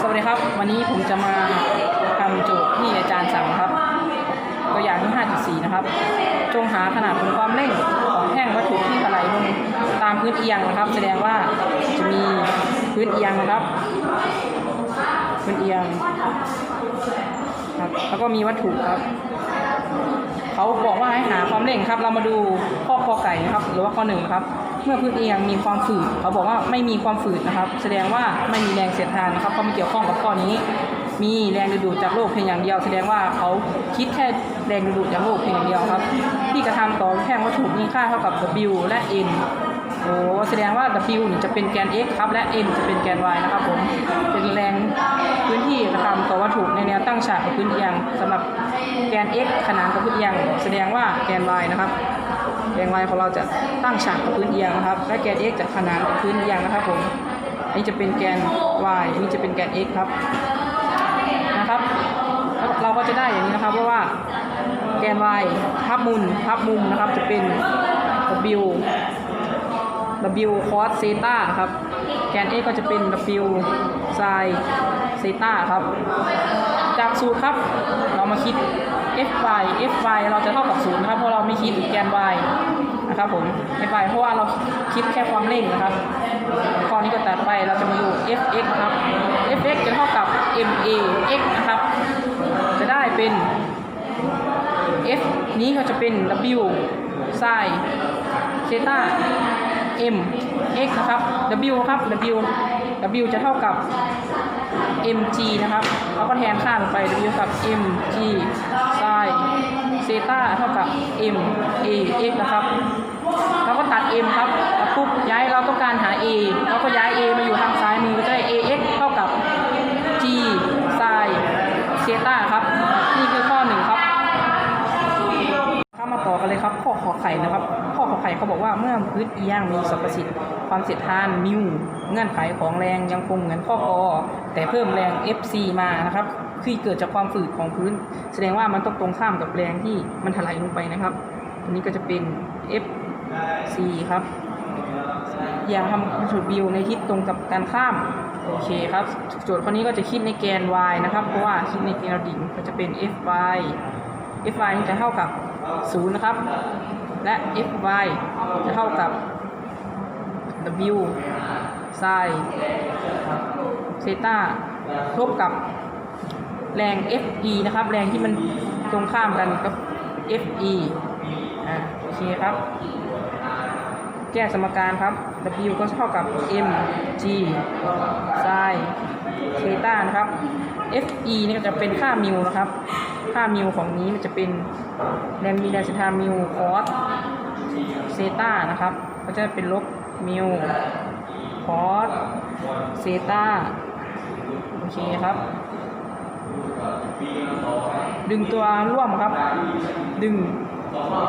สวัสดีครับ วันนี้ผมจะมาทำโจทย์ที่อาจารย์สั่งครับ ตัวอย่างที่ 5.4 นะครับ จงหาขนาดของความเร่งของแท่งวัตถุที่ถลายลงตามพื้นเอียงนะครับ แสดงว่าจะมีพื้นเอียงนะครับ พื้นเอียงครับแล้วก็มีวัตถุครับเขาบอกว่าให้หาความเร่งครับ เรามาดูข้อคอไก่นะครับ หรือว่าข้อหนึ่งครับ เมื่อพื้นเอียงมีความฝืดเขาบอกว่าไม่มีความฝืดนะครับ แสดงว่าไม่มีแรงเสียดทานนะครับเพราไม่เกี่ยวข้องกับข้อนี้ มีแรงดึงดูดจากโลกเพียงอย่างเดียว แสดงว่าเขาคิดแค่แรงดึงดูดจากโลกเพียงอย่างเดียวครับ ที่กระทำต่อแท่งวัตถุมีค่าเท่ากับ W และ N โอ้แสดงว่า W นี่จะเป็นแกน x ครับและ N จะเป็นแกน y นะครับผมเป็นแรงพื้นที่กระทำต่อวัตถุในแนวตั้งฉากกับพื้นเอียงสำหรับแกน x ขนานกับพื้นเอียง แสดงว่าแกน y นะครับ แกน y ของเราจะตั้งฉากกับพื้นเอียงนะครับ และแกน x จะขนานกับพื้นเอียงนะครับผมอันนี้จะเป็นแกน y อันนี้จะเป็นแกน x ครับนะครับเราก็จะได้อย่างนี้นะครับเพราะว่าแกน y ทับมุมทับมุมนะครับ จะเป็น w w cos เซตาครับแกน x ก็จะเป็น w sin เซตาครับ จากสูตรครับ เรามาคิด f y f y เราจะเท่ากับศูนย์นะครับเพราะเราไม่คิดแกน y นะครับผม f y เพราะว่าเราคิดแค่ความเร่งนะครับข้อนี้ก็ตัดไปเราจะมาดู f x ครับ f x จะเท่ากับ m a x นะครับ จะได้เป็น f นี้ก็จะเป็น w sin เซต้า m x นะครับ w ครับ w w จะเท่ากับ mg นะครับเราก็แทนค่าลงไป w กับ mg sin เซต้าเท่ากับ m a x นะครับเราก็ตัด m ครับแล้วปุ๊บย้ายเราต้องการหา a เราก็ย้าย a มาอยู่ทางซ้ายมือก็จะได้ ax เท่ากับ g sin เซต้าครับ นี่คือข้อหนึ่งครับเข้ามาต่อกันเลยครับ ข้อขอไข่นะครับ ข้อขอไข่เขาบอกว่าเมื่อพื้นเอียงมีสรรพสิทธิ์ความเสียดทานมิว เงื่อนไขของแรงยังคงเหมือนข้อกอแต่เพิ่มแรง FC มานะครับคือเกิดจากความฝืดของพื้น แสดงว่ามันต้องตรงข้ามกับแรงที่มันถลายลงไปนะครับอันนี้ก็จะเป็น FC ครับ อย่าทำวัตถุบิวในทิศตรงกับการข้ามโอเคครับโจทย์ข้อนี้ก็จะคิดในแกน y นะครับ เพราะว่าคิดในแกนดิ่งก็จะเป็น fy fy จะเท่ากับ 0 นะครับ และ fy จะเท่ากับ w sin เซต้าลบกับแรง fe นะครับ แรงที่มันตรงข้ามกันกับ fe อ่าโอเคครับ แก้สมการครับ W ก็เท่ากับ m g sin เซต้านะครับ Fe นี่ก็จะเป็นค่ามิวนะครับ ค่ามิวของนี้มันจะเป็นแรงมีแรงสถามิวคอสเซต้านะครับ ก็จะเป็นลบมิว คอสเซตาโอเคครับ ดึงตัวร่วมครับ ดึง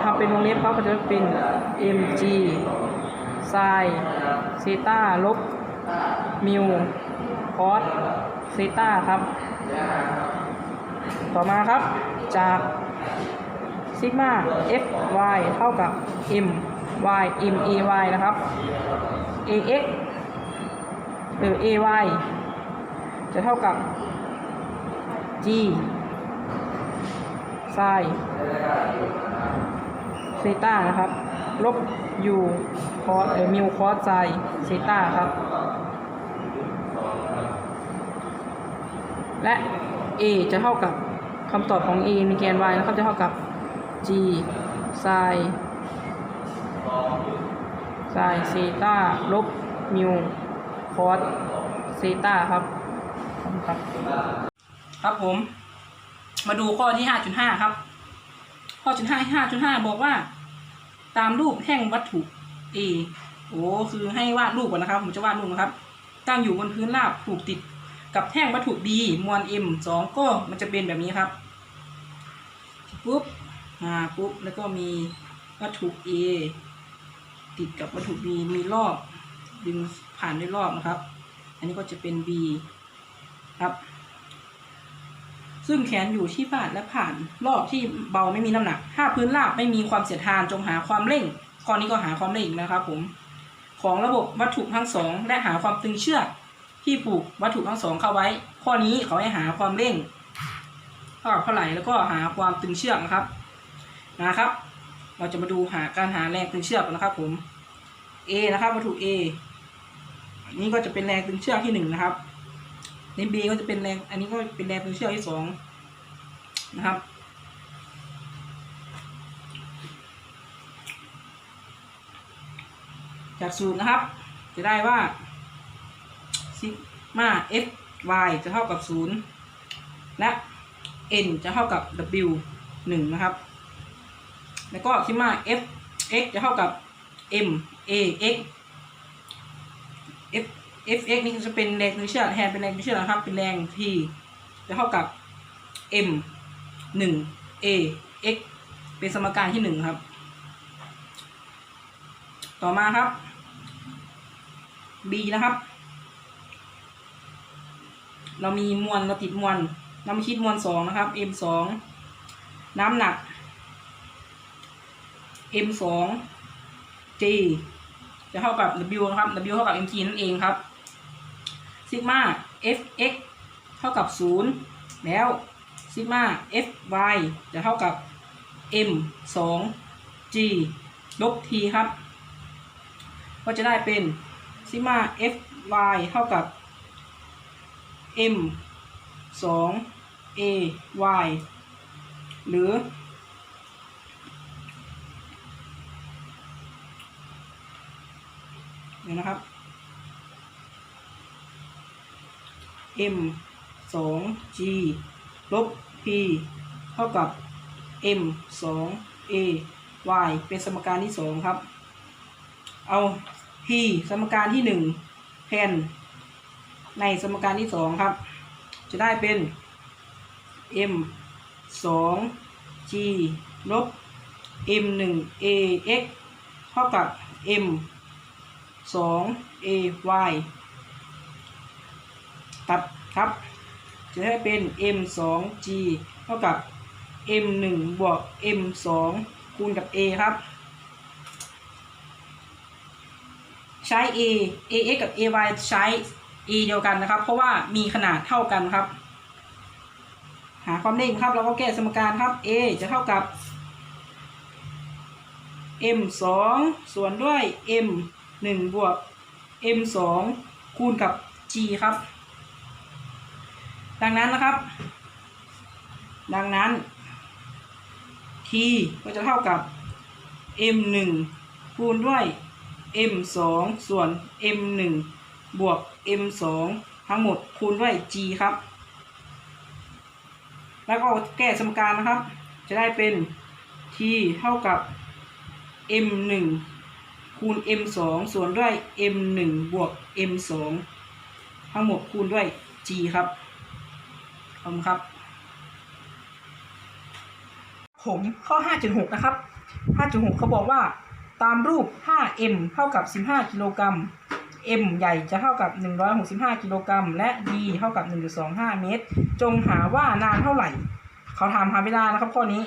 ทำเป็นวงเล็บเขาก็จะเป็น mg sin เซตาลบมิวคอสเซตาครับ ต่อมาครับจากซิกมา f y เท่ากับ m y m a y นะครับ a x หรือ a y จะเท่ากับ g sin เซต้านะครับ ลบ u คอสหรือมิวคอสไซเซตาครับ และ a จะเท่ากับคำตอบของ a มีแกน y นะครับจะเท่ากับ g sin sin เซต้าลบมิว อสเซต้าครับครับ ครับผม มาดูข้อที่ 5.5 ครับ ข้อจุดห้าห้าจุดห้าบอกว่า ตามรูปแท่งวัตถุ A โอ้คือให้วาดรูปก่อนนะครับ ผมจะวาดรูปนะครับ ตั้งอยู่บนพื้นราบผูกติดกับแท่งวัตถุ B มวล M สองก็มันจะเป็นแบบนี้ครับปุ๊บอ่าปุ๊บแล้วก็มีวัตถุ A ติดกับวัตถุ B มีรอบดึง ผ่านด้วยรอบนะครับ อันนี้ก็จะเป็น B ครับ ซึ่งแขนอยู่ที่ผ่านและผ่านรอบที่เบาไม่มีน้ำหนัก ถ้าพื้นราบไม่มีความเสียดทานจงหาความเร่งข้อนี้ก็หาความเร่งนะครับผมของระบบวัตถุทั้งสองและหาความตึงเชือกที่ผูกวัตถุทั้งสองเข้าไว้ ข้อนี้เขาให้หาความเร่งเท่ากับเท่าไหร่แล้วก็หาความตึงเชือกนะครับนะครับ เราจะมาดูหาการหาแรงตึงเชือกนะครับผม A นะครับวัตถุ A นนี้ก็จะเป็นแรงตึงเชือกที่หนึ่งนะครับใน B ก็จะเป็นแรงอันนี้ก็เป็นแรงตึงเชือกที่สองนะครับจากสูตรนะครับ จะได้ว่าซิกมา f y จะเท่ากับ 0 และ n จะเท่ากับ w 1 นะครับ แล้วก็ซิกมา f x จะเท่ากับ m a x f f x นี่จะเป็นแรงดึงเชือกแทนเป็นแรงดึงเชือกนะครับ เป็นแรง p จะเท่ากับ m 1 a x เป็นสมการที่ 1 ครับ ต่อมาครับ B นะครับ เรามีมวลเราติดมวลเรามาคิดมวลสองนะครับ M สองน้ำหนัก M สอง G จะเท่ากับ W นะครับ W เท่ากับ mg นั่นเองครับซิกมา fx เท่ากับ 0 แล้วซิกมา fy จะเท่ากับ m 2 g ลบ t ครับ ก็จะได้เป็นซิกมา f y เท่ากับ m 2 a y หรือ เดี๋ยวนะครับ m 2 g ลบ p เท่ากับ m 2 a y เป็นสมการที่สองครับ เอา p สมการที่หนึ่งแทนในสมการที่สองครับ จะได้เป็น m 2 g ลบ m 1 a x เท่ากับ m 2 a y ตัดครับ จะได้เป็น m 2 g เท่ากับ m 1บวก m 2คูณกับ a ครับ ใช้ a ax กับ ay ใช้ a เดียวกันนะครับ เพราะว่ามีขนาดเท่ากันครับ หาความเร่งครับ เราก็แก้สมการครับ a จะเท่ากับ m 2ส่วนด้วย m 1 บวก m 2คูณกับ g ครับ ดังนั้นนะครับ ดังนั้น t ก็จะเท่ากับ m 1คูณด้วย m 2ส่วน m 1บวก m 2ทั้งหมดคูณด้วย g ครับ แล้วก็แก้สมการนะครับ จะได้เป็น t เท่ากับ m 1 คูณ m 2ส่วนด้วย m 1บวก m 2ทั้งหมดคูณด้วย g ครับขอบครับ ผมข้อ 5.6 นะครับ 5.6 เขาบอกว่าตามรูป 5m เท่ากับ 15 กิโลกรัม m ใหญ่จะเท่ากับ 165 กิโลกรัม และ d เท่ากับ 1.25 เมตร จงหาว่านานเท่าไหร่ เขาถามหาเวลานะครับข้อนี้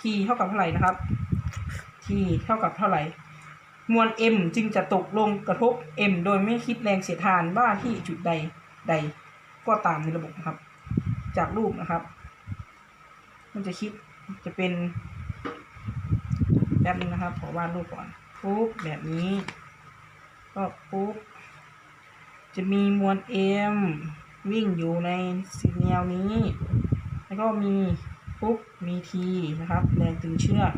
t เท่ากับเท่าไหร่นะครับ t เท่ากับเท่าไหร่ มวล m จึงจะตกลงกระทบ m โดยไม่คิดแรงเสียดทานว่าที่จุดใดใด ก็ตามในระบบนะครับ จากรูปนะครับ มันจะคิดจะเป็นแบบนึงนะครับ ขอวาดรูปก่อนปุ๊บแบบนี้ ก็ปุ๊บจะมีมวล m วิ่งอยู่ในสีแนวนี้ แล้วก็มีปุ๊บมี t นะครับ แรงตึงเชือก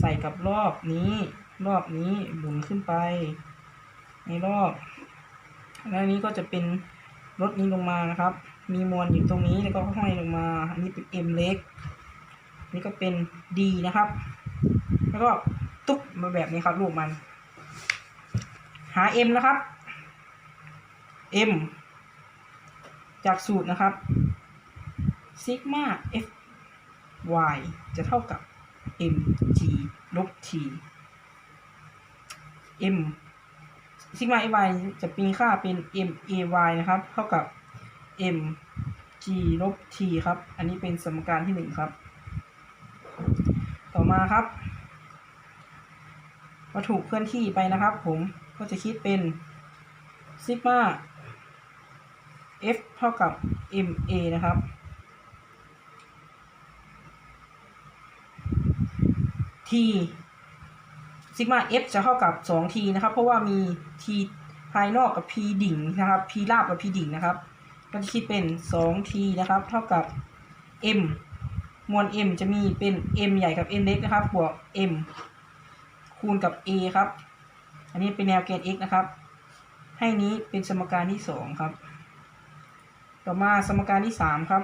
ใส่กับรอบนี้ รอบนี้หมุนขึ้นไป ในรอบแล้วนี้ก็จะเป็นรถนี้ลงมานะครับ มีมวลอยู่ตรงนี้แล้วก็ห้อยลงมา อันนี้เป็น m เล็ก นี่ก็เป็น d นะครับ แล้วก็ตุ๊บมาแบบนี้ครับรูปมัน หา m นะครับ m จากสูตรนะครับซิกมา f y จะเท่ากับ m g ลบ t m ซิกมา f y จะมีค่าเป็น m a y นะครับ เท่ากับ m g ลบ t ครับ อันนี้เป็นสมการที่หนึ่งครับ ต่อมาครับวัตถุเคลื่อนที่ไปนะครับผมก็จะคิดเป็นซิกมา F เท่ากับ ma นะครับ t ซิกมา f จะเท่ากับ 2t นะครับ เพราะว่ามี t ภายนอกกับ p ดิ่งนะครับ p ราบกับ p ดิ่งนะครับ ก็จะคิดเป็น 2t นะครับ เท่ากับ m มวล m จะมีเป็น m ใหญ่กับ m เล็กนะครับ บวก m คูณกับ a ครับ อันนี้เป็นแนวเกณฑ์ x นะครับ ให้นี้เป็นสมการที่ 2 ครับ ต่อมาสมการที่ 3 ครับ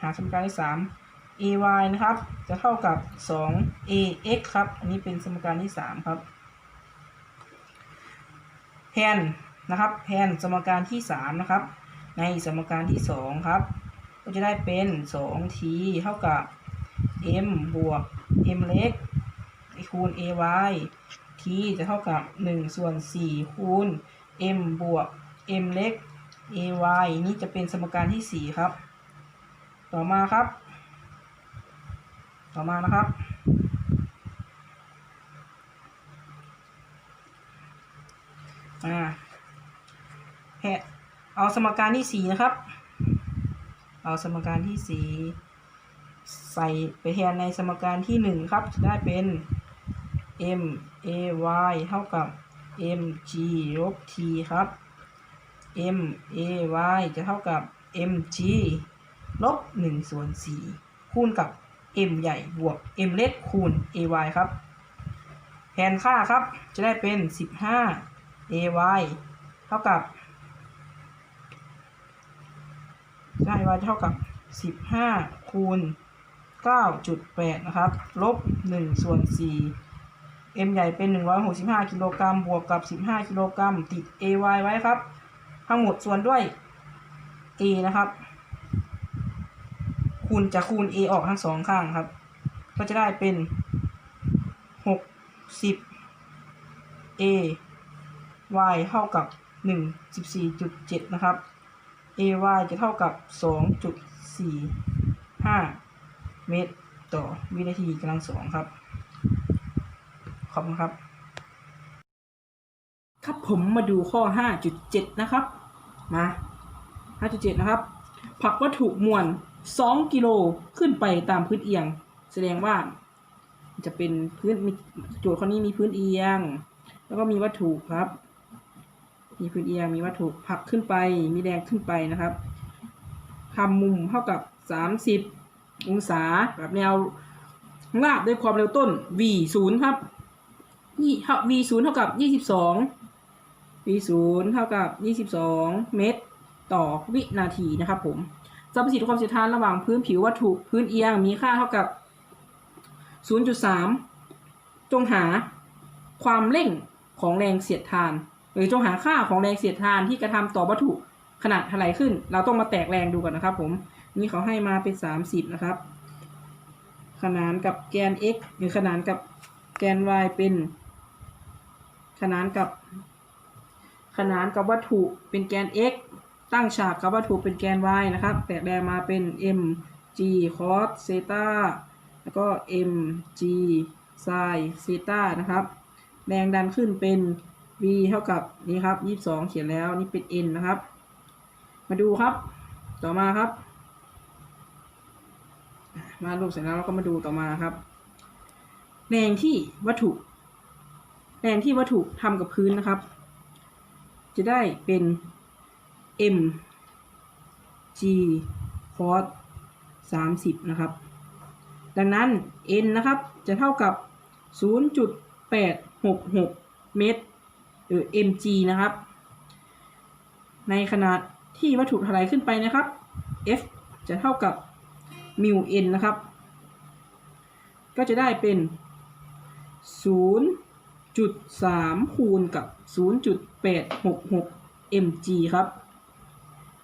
หาสมการที่ 3 ay นะครับ จะเท่ากับ 2ax ครับ อันนี้เป็นสมการที่ 3 ครับแทนนะครับแทนสมการที่ 3 นะครับ ในสมการที่ 2 ครับ ก็จะได้เป็น 2t เท่ากับ m บวก m เล็กคูณ ay t จะเท่ากับ 1 ส่วน 4 คูณ m บวก m เล็ก ay นี่จะเป็นสมการที่ 4 ครับ ต่อมาครับ ต่อมานะครับ อ่าแฮะเอาสมการที่4นะครับ เอาสมการที่4ใส่ไปแทนในสมการที่1ครับ จะได้เป็น m a y เท่ากับ m g ลบ t ครับ m a y จะเท่ากับ m g ลบ1ส่วน4คูณกับ m ใหญ่บวก m เล็กคูณ a y ครับ แทนค่าครับจะได้เป็น 15 a y เท่ากับได้ y เท่ากับ 15 คูณ 9.8 นะครับ ลบ 1 ส่วน 4 m ใหญ่เป็น 165 กิโลกรัมบวกกับ 15 กิโลกรัมติด ay ไว้ครับ ทั้งหมดส่วนด้วย a นะครับ คูณจะคูณ a ออกทั้งสองข้างครับ ก็จะได้เป็น60 a y เท่ากับ1 14.7นะครับ a y จะเท่ากับ2.45เมตรต่อวินาทีกำลังสองครับ ขอบคุณครับ ครับผมมาดูข้อ 5.7 นะครับ มา 5.7 นะครับ ผักวัตถุมวล 2 กิโลขึ้นไปตามพื้นเอียง แสดงว่าจะเป็นพื้นมีโจทย์ข้อนี้มีพื้นเอียง แล้วก็มีวัตถุครับ มีพื้นเอียงมีวัตถุผักขึ้นไป มีแรงขึ้นไปนะครับทำมุมเท่ากับ 30 องศาแบบแนวราบด้วยความเร็วต้น v 0ครับนี่เท่า v 0เท่ากับ 22 v 0เท่ากับ 22 เมตร ต่อวินาทีนะครับผม สัมประสิทธิ์ความเสียดทานระหว่างพื้นผิววัตถุพื้นเอียงมีค่าเท่ากับ 0.3 จงหาความเร่งของแรงเสียดทาน หรือจงหาค่าของแรงเสียดทานที่กระทำต่อวัตถุขนาดเท่าไหร่ขึ้น เราต้องมาแตกแรงดูก่อนนะครับผมนี่เขาให้มาเป็น 30 นะครับ ขนานกับแกน x หรือขนานกับแกน y เป็น ขนานกับ ขนานกับวัตถุเป็นแกน x ตั้งฉากกับวัตถุเป็นแกน y นะครับ แตกแรงมาเป็น m g cos เซตาแล้วก็ m g sin เซตานะครับแรงดันขึ้นเป็น v เท่ากับนี่ครับ 22 เขียนแล้วนี่เป็น n นะครับ มาดูครับ ต่อมาครับ มารูปเสร็จแล้วเราก็มาดูต่อมาครับแรงที่วัตถุแรงที่วัตถุทำกับพื้นนะครับ จะได้เป็น m g cos 30 นะครับ ดังนั้น n นะครับ จะเท่ากับ 0.866 เมตร หรือ mg นะครับ ในขนาดที่วัตถุถลายขึ้นไปนะครับ f จะเท่ากับมิว n นะครับ ก็จะได้เป็น 0.3 คูณกับ 0.866 mg ครับ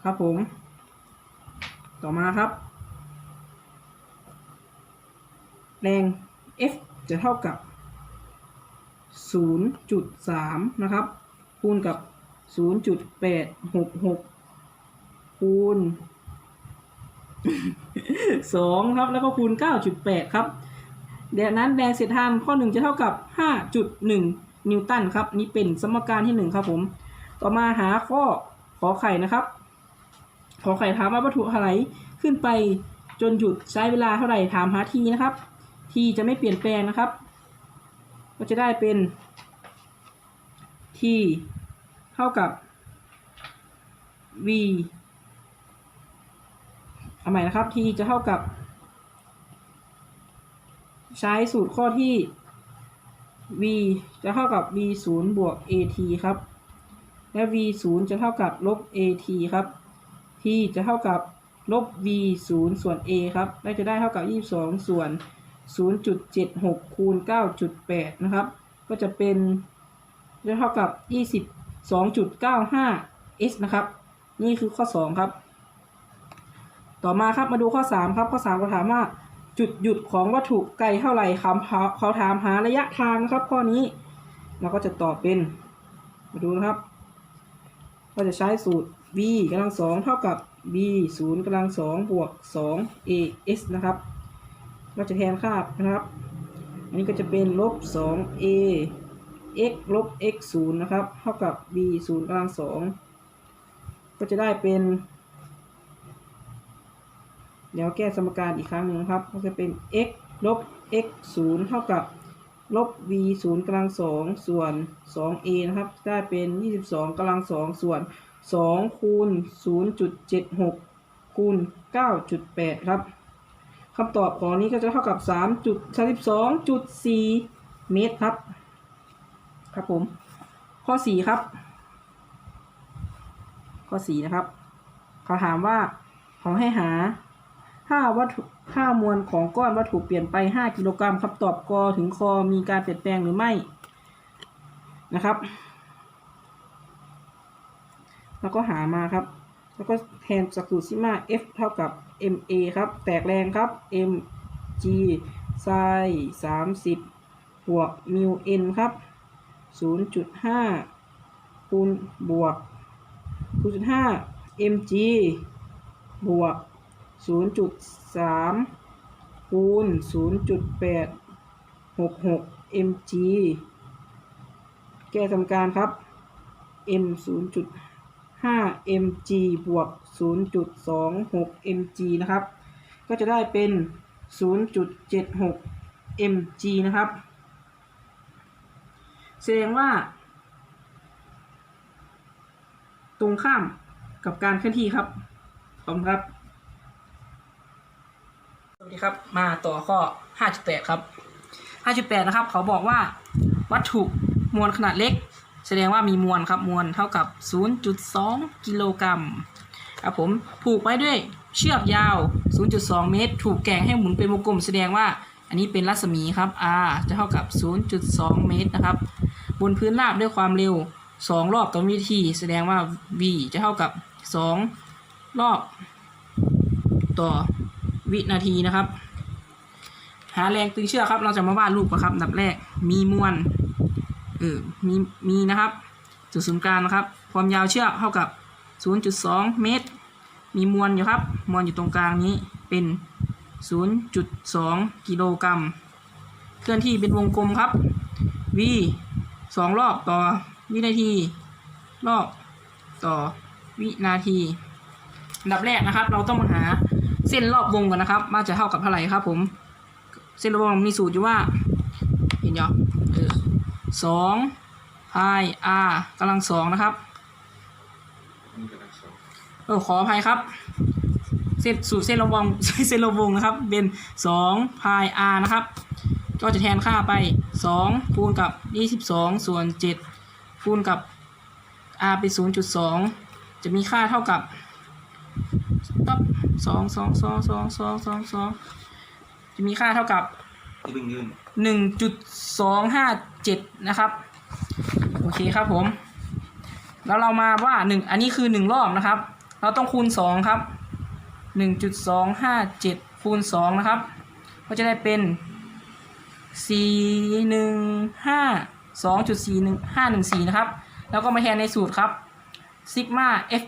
ครับผม ต่อมาครับ แรง F จะเท่ากับ 0.3 นะครับ คูณกับ 0.866 คูณ 2 ครับ แล้วก็คูณ 9.8 ครับดังนั้นแรงเสียดทานข้อ 1 จะเท่ากับ 5.1 นิวตันครับ นี่เป็นสมการที่ 1 ครับผม ต่อมาหาข้อขอไข่นะครับ ขอไข่ถามว่าวัตถุอะไรขึ้นไปจนหยุดใช้เวลาเท่าไหร่ถามหาทีนะครับ ทีจะไม่เปลี่ยนแปลงนะครับ ก็จะได้เป็น t เท่ากับ v เอาใหม่นะครับ t จะเท่ากับ ใช้สูตรข้อที่ v จะเท่ากับ v 0บวก at ครับ และ v 0จะเท่ากับลบ at ครับ t จะเท่ากับลบ v 0 ส่วน a ครับและจะได้เท่ากับ 22 ส่วน 0.76 คูณ 9.8 นะครับ ก็จะเป็นจะเท่ากับ 22.95 s นะครับ นี่คือข้อ 2 ครับ ต่อมาครับมาดูข้อ 3 ครับ ข้อ 3 ก็ถามว่าจุดหยุดของวัตถุไกลเท่าไหร่คำเขาเขาถามหาระยะทางนะครับ ข้อนี้เราก็จะตอบเป็น มาดูนะครับ ก็จะใช้สูตร v กำลังสองเท่ากับ v ศูนย์กำลังสองบวกสอง a s นะครับ เราจะแทนค่านะครับ อันนี้ก็จะเป็นลบสอง a x ลบ x ศูนย์นะครับ เท่ากับ v ศูนย์กำลังสองก็จะได้เป็น เดี๋ยวแก้สมการอีกครั้งหนึ่งครับ ก็จะเป็น x ลบ x ศูนย์เท่ากับลบ v ศูนย์กำลังสองส่วน 2a นะครับ ได้เป็น 22กำลังสองส่วน 2คูณ0.76คูณ9.8ครับคำตอบของนี้ก็จะเท่ากับ3.32.4เมตรครับ ครับผม ข้อ4ครับ ข้อ4นะครับเขาถามว่าเขาให้หาถ้าวัตถุค่ามวลของก้อนวัตถุเปลี่ยนไป5กิโลกรัมคำตอบกอถึงคอมีการเปลี่ยนแปลงหรือไม่นะครับ แล้วก็หามาครับ แล้วก็แทนจากสูตรซิมา F เท่ากับ MA ครับ แตกแรงครับ mg ไซ30บวกมิว n ครับ0.5คูณบวก0.5 mg บวก0.3คูณ0.8 66 mg แก้ทำการครับ m 0.5 mg บวก 0.26 mg นะครับ ก็จะได้เป็น 0.76 mg นะครับ แสดงว่า ตรงข้ามกับการเคลื่อนที่ครับขอบคุณครับ สวัสดีครับ มาต่อข้อ 5.8 ครับ 5.8 นะครับ เขาบอกว่าวัตถุมวลขนาดเล็ก แสดงว่ามีมวลครับมวลเท่ากับ 0.2 กิโลกรัมครับผมผูกไว้ด้วยเชือกยาว 0.2 เมตร ถูกแกงให้หมุนเป็นวงกลม แสดงว่าอันนี้เป็นรัศมีครับ r จะเท่ากับ 0.2 เมตรนะครับ บนพื้นราบด้วยความเร็ว 2 รอบต่อวินาที แสดงว่า v จะเท่ากับ 2 รอบ ต่อวินาทีนะครับ หาแรงตึงเชือกครับ เราจะมาวาดรูปกันครับดับแรก มีมวล เออมีมีนะครับ จุดศูนย์กลางนะครับ ความยาวเชือกเท่ากับ 0.2 เมตร มีมวลอยู่ครับ มวลอยู่ตรงกลางนี้เป็น 0.2 กิโลกรัม เคลื่อนที่เป็นวงกลมครับ v สองรอบต่อวินาที รอบต่อวินาทีอันดับแรกนะครับ เราต้องมาหาเส้นรอบวงกันนะครับ ว่าจะเท่ากับเท่าไหร่ครับผม เส้นรอบวงมีสูตรอยู่ว่า เห็นยัง เออสองพาย r กำลังสองนะครับเออขออภัยครับเส้นสูตรเส้นระวงเส้นระวงนะครับ เป็นสองพาย r นะครับ ก็จะแทนค่าไปสองคูณกับยี่สิบสองส่วนเจ็ดคูณกับ r เป็นศูนย์จุดสองจะมีค่าเท่ากับต๊บสองสองสองสองสองสองสองจะมีค่าเท่ากับ ที่บึงยืนหนึ่งจุดสองห้าเจ็ดนะครับ โอเคครับผม แล้วเรามาว่าหนึ่งอันนี้คือหนึ่งรอบนะครับ เราต้องคูณสองครับหนึ่งจุดสองห้าเจ็ดคูณสองนะครับ ก็จะได้เป็นสี่หนึ่งห้าสองจุดสี่หนึ่งห้าหนึ่งสี่นะครับ แล้วก็มาแทนในสูตรครับซิกมา f